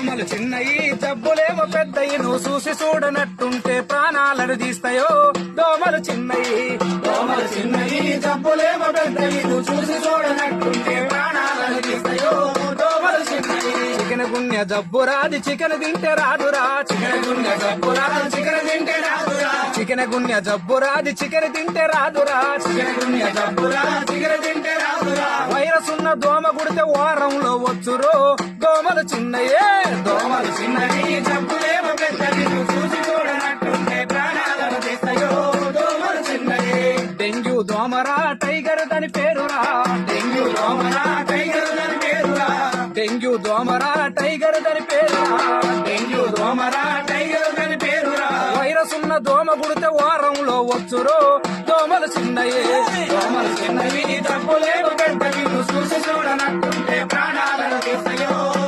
దోమలు చిన్నయి జబ్బులేమో పెద్దయి నువ్వు చూసి చూడనట్టుంటే ప్రాణాలను తీస్తాయో. దోమలు చిన్నయి దోమలు చిన్నయి జబ్బులేమో పెద్దయి నువ్వు చూసి చూడనట్టుంటే ప్రాణాలను తీస్తాయో. దోమలు చిన్నయి. చికెన్ గున్య జబ్బు రాది చికెన్ తింటే రాదురా. చికెన్ గున్య జబ్బు రాదు చికెన్ తింటే రాదురా. చికెన్ గున్య జబ్బు రాది చికెన్ తింటే రాదురా. చికెన్ గున్య జబ్బు రాదు చికెన్ తింటే రాదురా. వైరస్ ఉన్న దోమ గుడితే వారంలో వచ్చురో. దోమలు చిన్నయే. దోమరా టైగర్ దాని పేరురా. డెంగ్యూ దోమరా టైగర్ దాని పేరురా. డెంగ్యూ దోమరా టైగర్ దాని పేరురా. డెంగ్యూ దోమరా టైగర్ దాని పేరురా. వైరస్ ఉన్న దోమ కుడితే వారంలో వచ్చురు. దోమలు చిన్నయే. దోమలు చిన్నవి జబ్బులేమో పెద్దవి చూసి తీస్తాయో